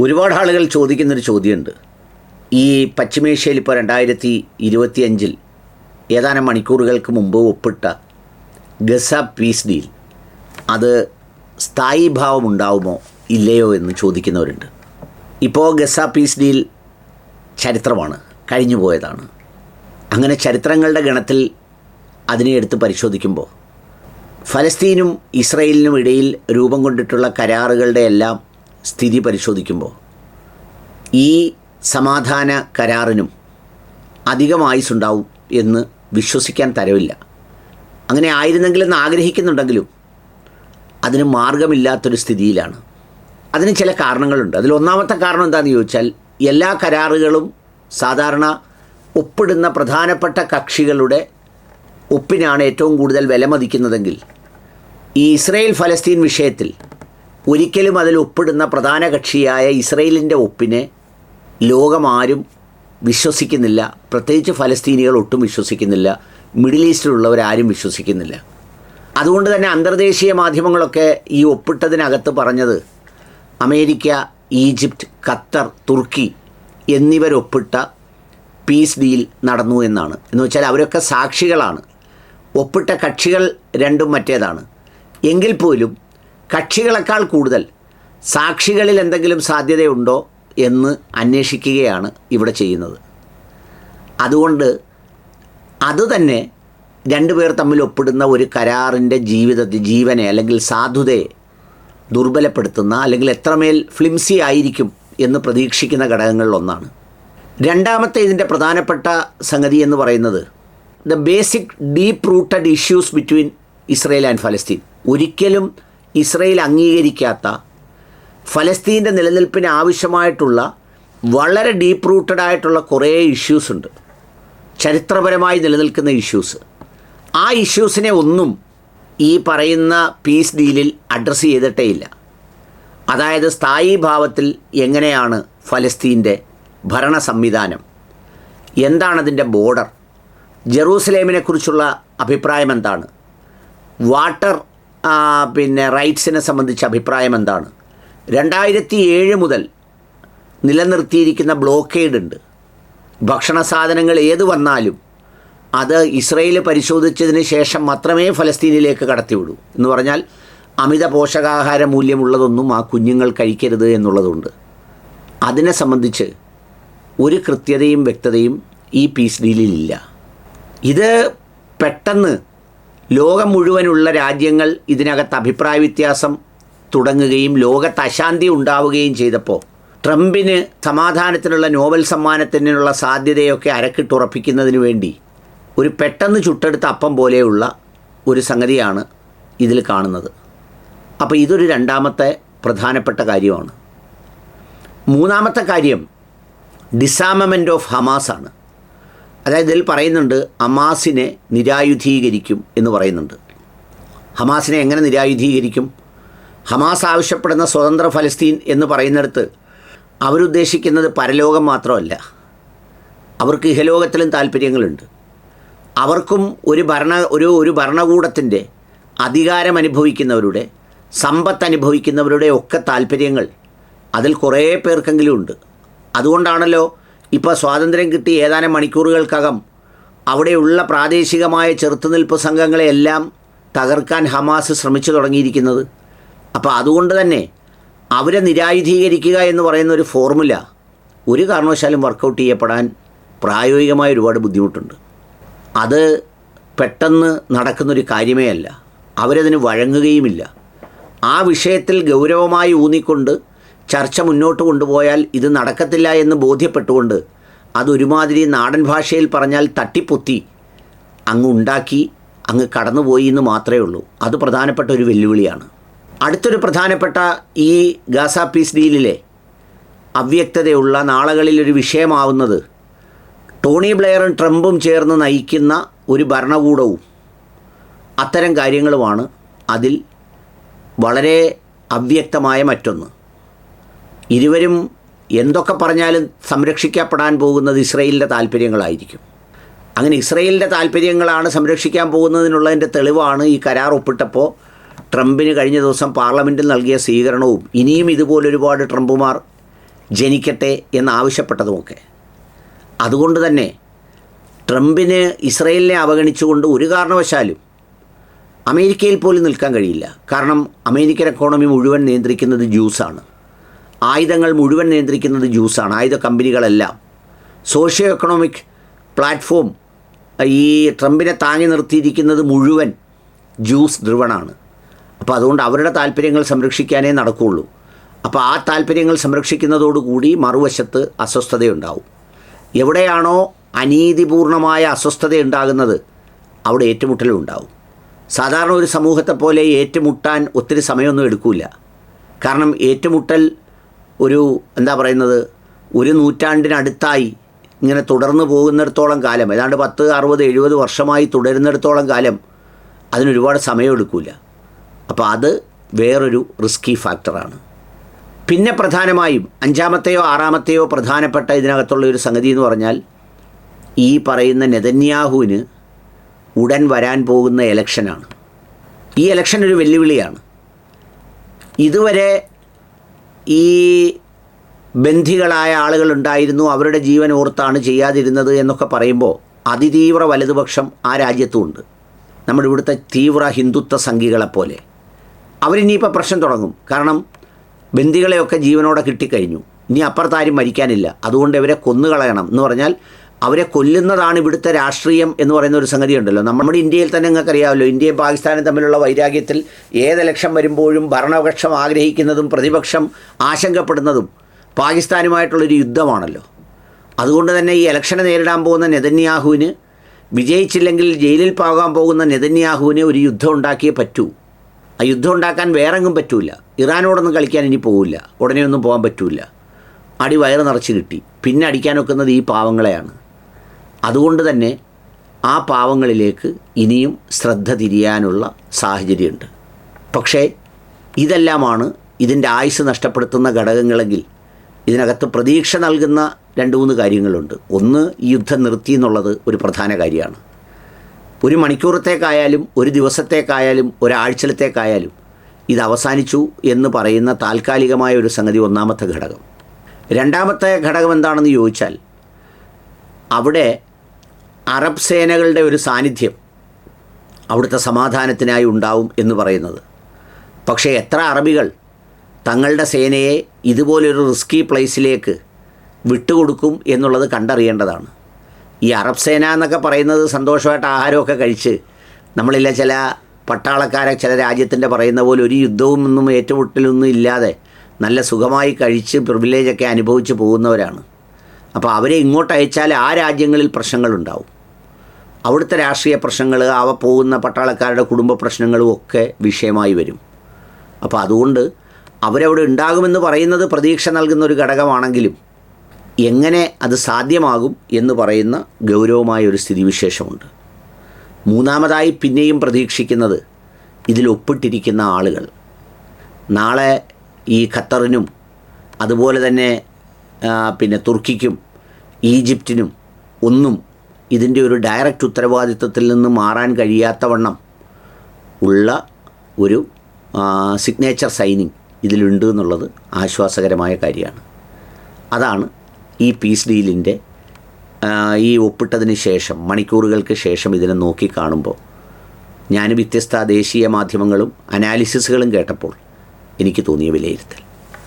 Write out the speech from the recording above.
ഒരുപാട് ആളുകൾ ചോദിക്കുന്നൊരു ചോദ്യമുണ്ട്. ഈ പശ്ചിമേഷ്യയിൽ ഇപ്പോൾ രണ്ടായിരത്തി ഇരുപത്തിയഞ്ചിൽ ഏതാനും മണിക്കൂറുകൾക്ക് മുമ്പ് ഒപ്പിട്ട ഗസ പീസ് ഡീൽ അത് സ്ഥായി ഭാവം ഉണ്ടാവുമോ ഇല്ലയോ എന്ന് ചോദിക്കുന്നവരുണ്ട്. ഇപ്പോൾ ഗസ പീസ് ഡീൽ ചരിത്രമാണ് കഴിഞ്ഞു പോയതാണ്. അങ്ങനെ ചരിത്രങ്ങളുടെ ഗണത്തിൽ അതിനെ എടുത്ത് പരിശോധിക്കുമ്പോൾ ഫലസ്തീനും ഇസ്രയേലിനും ഇടയിൽ രൂപം കൊണ്ടിട്ടുള്ള കരാറുകളുടെ എല്ലാം സ്ഥിതി പരിശോധിക്കുമ്പോൾ ഈ സമാധാന കരാറിനും അധികം ആയുസ്സുണ്ടാവും എന്ന് വിശ്വസിക്കാൻ തരവില്ല. അങ്ങനെ ആയിരുന്നെങ്കിലെന്ന് ആഗ്രഹിക്കുന്നുണ്ടെങ്കിലും അതിന് മാർഗമില്ലാത്തൊരു സ്ഥിതിയിലാണ്. അതിന് ചില കാരണങ്ങളുണ്ട്. അതിൽ ഒന്നാമത്തെ കാരണം എന്താണെന്ന് ചോദിച്ചാൽ എല്ലാ കരാറുകളും സാധാരണ ഒപ്പിടുന്ന പ്രധാനപ്പെട്ട കക്ഷികളുടെ ഒപ്പിനാണ് ഏറ്റവും കൂടുതൽ വിലമതിക്കുന്നതെങ്കിൽ ഈ ഇസ്രയേൽ ഫലസ്തീൻ വിഷയത്തിൽ ഒരിക്കലും അതിൽ ഒപ്പിടുന്ന പ്രധാന കക്ഷിയായ ഇസ്രയേലിന്റെ ഒപ്പിനെ ലോകമാരും വിശ്വസിക്കുന്നില്ല. പ്രത്യേകിച്ച് ഫലസ്തീനികൾ ഒട്ടും വിശ്വസിക്കുന്നില്ല. മിഡിൽ ഈസ്റ്റിലുള്ളവരാരും വിശ്വസിക്കുന്നില്ല. അതുകൊണ്ട് തന്നെ അന്തർദേശീയ മാധ്യമങ്ങളൊക്കെ ഈ ഒപ്പിട്ടതിനകത്ത് പറഞ്ഞത് അമേരിക്ക ഈജിപ്റ്റ് ഖത്തർ തുർക്കി എന്നിവരൊപ്പിട്ട പീസ് ഡീൽ നടന്നു എന്നാണ്. എന്ന് വെച്ചാൽ അവരൊക്കെ സാക്ഷികളാണ്. ഒപ്പിട്ട കക്ഷികൾ രണ്ടും മറ്റേതാണ്. എങ്കിൽ പോലും കക്ഷികളെക്കാൾ കൂടുതൽ സാക്ഷികളിൽ എന്തെങ്കിലും സാധ്യതയുണ്ടോ എന്ന് അന്വേഷിക്കുകയാണ് ഇവിടെ ചെയ്യുന്നത്. അതുകൊണ്ട് അതുതന്നെ രണ്ടുപേർ തമ്മിൽ ഒപ്പിടുന്ന ഒരു കരാറിന്റെ ജീവിതത്തെ ജീവനെ അല്ലെങ്കിൽ സാധുതയെ ദുർബലപ്പെടുത്തുന്ന അല്ലെങ്കിൽ എത്രമേൽ ഫ്ലിംസി ആയിരിക്കും എന്ന് പ്രതീക്ഷിക്കുന്ന ഘടകങ്ങളിലൊന്നാണ് രണ്ടാമത്തെ ഇതിന്റെ പ്രധാനപ്പെട്ട സംഗതി എന്ന് പറയുന്നത് the basic deep rooted issues between Israel and ഫലസ്തീൻ ഒരിക്കലും ഇസ്രയേൽ അംഗീകരിക്കാത്ത ഫലസ്തീന്റെ നിലനിൽപ്പിന് ആവശ്യമായിട്ടുള്ള വളരെ ഡീപ്പ് റൂട്ടഡ് ആയിട്ടുള്ള കുറേ ഇഷ്യൂസ് ഉണ്ട്. ചരിത്രപരമായി നിലനിൽക്കുന്ന ഇഷ്യൂസ് ആ ഇഷ്യൂസിനെ ഒന്നും ഈ പറയുന്ന പീസ് ഡീലിൽ അഡ്രസ്സ് ചെയ്തിട്ടേ ഇല്ല. അതായത് സ്ഥായി ഭാവത്തിൽ എങ്ങനെയാണ് ഫലസ്തീന്റെ ഭരണ സംവിധാനം? എന്താണതിന്റെ ബോർഡർ ജെറൂസലേമിനെക്കുറിച്ചുള്ള അഭിപ്രായം എന്താണ്? വാട്ടർ പിന്നെ റൈറ്റ്സിനെ സംബന്ധിച്ച അഭിപ്രായം എന്താണ്? രണ്ടായിരത്തി ഏഴ് മുതൽ നിലനിർത്തിയിരിക്കുന്ന ബ്ലോക്കേഡ് ഉണ്ട് ഭക്ഷണ സാധനങ്ങൾ ഏത് വന്നാലും അത് ഇസ്രയേൽ പരിശോധിച്ചതിന് ശേഷം മാത്രമേ ഫലസ്തീനിലേക്ക് കടത്തിവിടൂ. എന്ന് പറഞ്ഞാൽ അമിത പോഷകാഹാര മൂല്യമുള്ളതൊന്നും ആ കുഞ്ഞുങ്ങൾ കഴിക്കരുത് എന്നുള്ളതുണ്ട്. അതിനെ സംബന്ധിച്ച് ഒരു കൃത്യതയും വ്യക്തതയും ഈ പീസ് ഡീലിലില്ല ഇത് പെട്ടെന്ന് ലോകം മുഴുവനുള്ള രാജ്യങ്ങൾ ഇതിനകത്ത് അഭിപ്രായ വ്യത്യാസം തുടങ്ങുകയും ലോകത്ത് അശാന്തി ഉണ്ടാവുകയും ചെയ്തപ്പോൾ ട്രംപിന് സമാധാനത്തിനുള്ള നോബൽ സമ്മാനത്തിനുള്ള സാധ്യതയൊക്കെ അരക്കിട്ടുറപ്പിക്കുന്നതിന് വേണ്ടി ഒരു പെട്ടെന്ന് ചുട്ടെടുത്ത അപ്പം പോലെയുള്ള ഒരു സംഗതിയാണ് ഇതിൽ കാണുന്നത്. അപ്പോൾ ഇതൊരു രണ്ടാമത്തെ പ്രധാനപ്പെട്ട കാര്യമാണ്. മൂന്നാമത്തെ കാര്യം ഡിസാമമെന്റ് ഓഫ് ഹമാസാണ് അതായത് ഇതിൽ പറയുന്നുണ്ട് ഹമാസിനെ നിരായുധീകരിക്കും എന്ന് പറയുന്നുണ്ട്. ഹമാസിനെ എങ്ങനെ നിരായുധീകരിക്കും? ഹമാസ് ആവശ്യപ്പെടുന്ന സ്വതന്ത്ര ഫലസ്തീൻ എന്ന് പറയുന്നിടത്ത് അവരുദ്ദേശിക്കുന്നത് പരലോകം മാത്രമല്ല. അവർക്ക് ഇഹലോകത്തിലും താല്പര്യങ്ങളുണ്ട്. അവർക്കും ഒരു ഭരണ ഒരു ഒരു ഭരണകൂടത്തിന്റെ അധികാരം അനുഭവിക്കുന്നവരുടെ സമ്പത്ത് അനുഭവിക്കുന്നവരുടെ ഒക്കെ താല്പര്യങ്ങൾ അതിൽ കുറേ പേർക്കെങ്കിലും ഉണ്ട്. അതുകൊണ്ടാണല്ലോ ഇപ്പോൾ സ്വാതന്ത്ര്യം കിട്ടി ഏതാനും മണിക്കൂറുകൾക്കകം അവിടെയുള്ള പ്രാദേശികമായ ചെറുത്തുനിൽപ്പ് സംഘങ്ങളെയെല്ലാം തകർക്കാൻ ഹമാസ് ശ്രമിച്ചു തുടങ്ങിയിരിക്കുന്നത്. അപ്പോൾ അതുകൊണ്ട് തന്നെ അവരെ നിരായുധീകരിക്കുക എന്ന് പറയുന്ന ഒരു ഫോർമുല ഒരു കാരണവശാലും വർക്കൗട്ട് ചെയ്യപ്പെടാൻ പ്രായോഗികമായ ഒരുപാട് ബുദ്ധിമുട്ടുണ്ട്. അത് പെട്ടെന്ന് നടക്കുന്നൊരു കാര്യമേ അല്ല. അവരതിന് വഴങ്ങുകയുമില്ല. ആ വിഷയത്തിൽ ഗൗരവമായി ഊന്നിക്കൊണ്ട് ചർച്ച മുന്നോട്ട് കൊണ്ടുപോയാൽ ഇത് നടക്കത്തില്ല എന്ന് ബോധ്യപ്പെട്ടുകൊണ്ട് അതൊരുമാതിരി നാടൻ ഭാഷയിൽ പറഞ്ഞാൽ തട്ടിപ്പൊത്തി അങ്ങ് ഉണ്ടാക്കി അങ്ങ് കടന്നുപോയി എന്ന് മാത്രമേ ഉള്ളൂ. അത് പ്രധാനപ്പെട്ട ഒരു വെല്ലുവിളിയാണ്. അടുത്തൊരു പ്രധാനപ്പെട്ട ഈ ഗാസ പീസ് ഡീലിലെ അവ്യക്തതയുള്ള നാളുകളിലൊരു വിഷയമാവുന്നത് ടോണി ബ്ലെയറും ട്രംപും ചേർന്ന് നയിക്കുന്ന ഒരു ഭരണകൂടവും അത്തരം കാര്യങ്ങളുമാണ് അതിൽ വളരെ അവ്യക്തമായ മറ്റൊന്ന്. ഇരുവരും എന്തൊക്കെ പറഞ്ഞാലും സംരക്ഷിക്കപ്പെടാൻ പോകുന്നത് ഇസ്രയേലിന്റെ താല്പര്യങ്ങളായിരിക്കും. അങ്ങനെ ഇസ്രയേലിന്റെ താല്പര്യങ്ങളാണ് സംരക്ഷിക്കാൻ പോകുന്നതിനുള്ളതിന്റെ തെളിവാണ് ഈ കരാർ ഒപ്പിട്ടപ്പോൾ ട്രംപിന് കഴിഞ്ഞ ദിവസം പാർലമെന്റിൽ നൽകിയ സ്വീകരണവും ഇനിയും ഇതുപോലെ ഒരുപാട് ട്രംപുമാർ ജനിക്കട്ടെ എന്നാവശ്യപ്പെട്ടതുമൊക്കെ. അതുകൊണ്ട് തന്നെ ട്രംപിന് ഇസ്രയേലിനെ അവഗണിച്ചുകൊണ്ട് ഒരു കാരണവശാലും അമേരിക്കയിൽ പോലും നിൽക്കാൻ കഴിയില്ല. കാരണം അമേരിക്കൻ എക്കോണമി മുഴുവൻ നിയന്ത്രിക്കുന്നത് ജ്യൂസാണ് ആയുധങ്ങൾ മുഴുവൻ നിയന്ത്രിക്കുന്നത് ജ്യൂസാണ് ആയുധ കമ്പനികളെല്ലാം. സോഷ്യോ എക്കണോമിക് പ്ലാറ്റ്ഫോം ഈ ട്രംപിനെ താങ്ങി നിർത്തിയിരിക്കുന്നത് മുഴുവൻ ജ്യൂസ് ധ്രുവനാണ് അപ്പോൾ അതുകൊണ്ട് അവരുടെ താല്പര്യങ്ങൾ സംരക്ഷിക്കാനേ നടക്കുകയുള്ളൂ അപ്പോൾ ആ താല്പര്യങ്ങൾ സംരക്ഷിക്കുന്നതോടുകൂടി മറുവശത്ത് അസ്വസ്ഥതയുണ്ടാവും. എവിടെയാണോ അനീതിപൂർണമായ അസ്വസ്ഥത ഉണ്ടാകുന്നത് അവിടെ ഏറ്റുമുട്ടലും ഉണ്ടാവും സാധാരണ ഒരു സമൂഹത്തെ പോലെ ഏറ്റുമുട്ടാൻ ഒത്തിരി സമയമൊന്നും എടുക്കില്ല കാരണം ഏറ്റുമുട്ടൽ ഒരു എന്താ പറയുന്നത് ഒരു നൂറ്റാണ്ടിനടുത്തായി ഇങ്ങനെ തുടർന്ന് പോകുന്നിടത്തോളം കാലം ഏതാണ്ട് പത്ത് അറുപത് എഴുപത് വർഷമായി തുടരുന്നിടത്തോളം കാലം അതിനൊരുപാട് സമയമെടുക്കില്ല അപ്പോൾ അത് വേറൊരു റിസ്കി ഫാക്ടറാണ് പിന്നെ പ്രധാനമായും അഞ്ചാമത്തെയോ ആറാമത്തെയോ പ്രധാനപ്പെട്ട ഇതിനകത്തുള്ള ഒരു സംഗതി എന്ന് പറഞ്ഞാൽ ഈ പറയുന്ന നെതന്യാഹുവിന് ഉടൻ വരാൻ പോകുന്ന എലക്ഷനാണ് ഈ എലക്ഷൻ ഒരു വെല്ലുവിളിയാണ്. ഇതുവരെ ഈ ബന്ധികളായ ആളുകളുണ്ടായിരുന്നു. അവരുടെ ജീവൻ ഓർത്താണ് ചെയ്യാതിരുന്നത് എന്നൊക്കെ പറയുമ്പോൾ അതിതീവ്ര വലതുപക്ഷം ആ രാജ്യത്തുമുണ്ട് നമ്മുടെ ഇവിടുത്തെ തീവ്ര ഹിന്ദുത്വ സംഘികളെപ്പോലെ. അവരിനിയിപ്പോൾ പ്രശ്നം തുടങ്ങും. കാരണം ബന്ദികളെയൊക്കെ ജീവനോടെ കിട്ടിക്കഴിഞ്ഞു. ഇനി അപ്പുറത്താരും മരിക്കാനില്ല. അതുകൊണ്ട് ഇവരെ കൊന്നുകളയണം എന്ന് പറഞ്ഞാൽ അവരെ കൊല്ലുന്നതാണ് ഇവിടുത്തെ രാഷ്ട്രീയം എന്ന് പറയുന്ന ഒരു സംഗതി ഉണ്ടല്ലോ നമ്മുടെ ഇന്ത്യയിൽ തന്നെ നിങ്ങൾക്ക് അറിയാമല്ലോ ഇന്ത്യയും പാകിസ്ഥാനും തമ്മിലുള്ള വൈരാഗ്യത്തിൽ ഏത് ലക്ഷം വരുമ്പോഴും ഭരണപക്ഷം ആഗ്രഹിക്കുന്നതും പ്രതിപക്ഷം ആശങ്കപ്പെടുന്നതും പാകിസ്ഥാനുമായിട്ടുള്ളൊരു യുദ്ധമാണല്ലോ. അതുകൊണ്ട് തന്നെ ഈ ഇലക്ഷനെ നേരിടാൻ പോകുന്ന നെതന്യാഹുവിന് വിജയിച്ചില്ലെങ്കിൽ ജയിലിൽ പോകാൻ പോകുന്ന നെതന്യാഹുവിന് ഒരു യുദ്ധം ഉണ്ടാക്കിയേ പറ്റൂ. ആ യുദ്ധം ഉണ്ടാക്കാൻ വേറെങ്ങും പറ്റൂല. ഇറാനോടൊന്നും കളിക്കാൻ ഇനി പോകില്ല ഉടനെയൊന്നും പോകാൻ പറ്റൂല. അടി വയറ് നിറച്ച് കിട്ടി. പിന്നെ അടിക്കാൻ ഒക്കുന്നത് ഈ പാവങ്ങളെയാണ്. അതുകൊണ്ട് തന്നെ ആ പാവങ്ങളിലേക്ക് ഇനിയും ശ്രദ്ധ തിരിയാനുള്ള സാഹചര്യമുണ്ട്. പക്ഷേ ഇതെല്ലാമാണ് ഇതിന്റെ ആയുസ് നഷ്ടപ്പെടുത്തുന്ന ഘടകങ്ങളെങ്കിൽ ഇതിനകത്ത് പ്രതീക്ഷ നൽകുന്ന രണ്ട് മൂന്ന് കാര്യങ്ങളുണ്ട്. ഒന്ന് യുദ്ധം നിർത്തി എന്നുള്ളത് ഒരു പ്രധാന കാര്യമാണ്. ഒരു മണിക്കൂറത്തേക്കായാലും ഒരു ദിവസത്തേക്കായാലും ഒരാഴ്ചലത്തേക്കായാലും ഇത് അവസാനിച്ചു എന്ന് പറയുന്ന താൽക്കാലികമായ ഒരു സംഗതി ഒന്നാമത്തെ ഘടകം. രണ്ടാമത്തെ ഘടകം എന്താണെന്ന് ചോദിച്ചാൽ അവിടെ അറബ് സേനകളുടെ ഒരു സാന്നിധ്യം അവിടുത്തെ സമാധാനത്തിനായി ഉണ്ടാവും എന്ന് പറയുന്നത്. പക്ഷേ എത്ര അറബികൾ തങ്ങളുടെ സേനയെ ഇതുപോലൊരു റിസ്കി പ്ലേസിലേക്ക് വിട്ടുകൊടുക്കും എന്നുള്ളത് കണ്ടറിയേണ്ടതാണ്. ഈ അറബ് സേന എന്നൊക്കെ പറയുന്നത് സന്തോഷമായിട്ട് ആഹാരമൊക്കെ കഴിച്ച് നമ്മളില്ല ചില പട്ടാളക്കാരെ ചില രാജ്യത്തിന്റെ പറയുന്ന പോലെ ഒരു യുദ്ധവും ഒന്നും ഏറ്റുമുട്ടലൊന്നും ഇല്ലാതെ നല്ല സുഖമായി കഴിച്ച് പ്രിവിലേജൊക്കെ അനുഭവിച്ച് പോകുന്നവരാണ്. അപ്പോൾ അവരെ ഇങ്ങോട്ട് അയച്ചാൽ ആ രാജ്യങ്ങളിൽ പ്രശ്നങ്ങളുണ്ടാവും. അവിടുത്തെ രാഷ്ട്രീയ പ്രശ്നങ്ങൾ അവ പോകുന്ന പട്ടാളക്കാരുടെ കുടുംബ പ്രശ്നങ്ങളും ഒക്കെ വിഷയമായി വരും. അപ്പോൾ അതുകൊണ്ട് അവരവിടെ ഉണ്ടാകുമെന്ന് പറയുന്നത് പ്രതീക്ഷ നൽകുന്ന ഒരു ഘടകമാണെങ്കിലും എങ്ങനെ അത് സാധ്യമാകും എന്ന് പറയുന്ന ഗൗരവമായ ഒരു സ്ഥിതിവിശേഷമുണ്ട്. മൂന്നാമതായി പിന്നെയും പ്രതീക്ഷിക്കുന്നത് ഇതിൽ ഒപ്പിട്ടിരിക്കുന്ന ആളുകൾ. നാളെ ഈ ഖത്തറിനും അതുപോലെ തന്നെ പിന്നെ തുർക്കിക്കും ഈജിപ്തിനും ഒന്നും ഇതിന്റെ ഒരു ഡയറക്റ്റ് ഉത്തരവാദിത്വത്തിൽ നിന്ന് മാറാൻ കഴിയാത്തവണ്ണം ഉള്ള ഒരു സിഗ്നേച്ചർ സൈനിങ് ഇതിലുണ്ട് എന്നുള്ളത് ആശ്വാസകരമായ കാര്യമാണ്. അതാണ് ഈ പീസ് ഡീലിന്റെ ഈ ഒപ്പിട്ടതിന് ശേഷം മണിക്കൂറുകൾക്ക് ശേഷം ഇതിനെ നോക്കി കാണുമ്പോൾ ഞാൻ വ്യത്യസ്ത ദേശീയ മാധ്യമങ്ങളും അനാലിസിസുകളും കേട്ടപ്പോൾ എനിക്ക് തോന്നിയ വിലയിരുത്തൽ.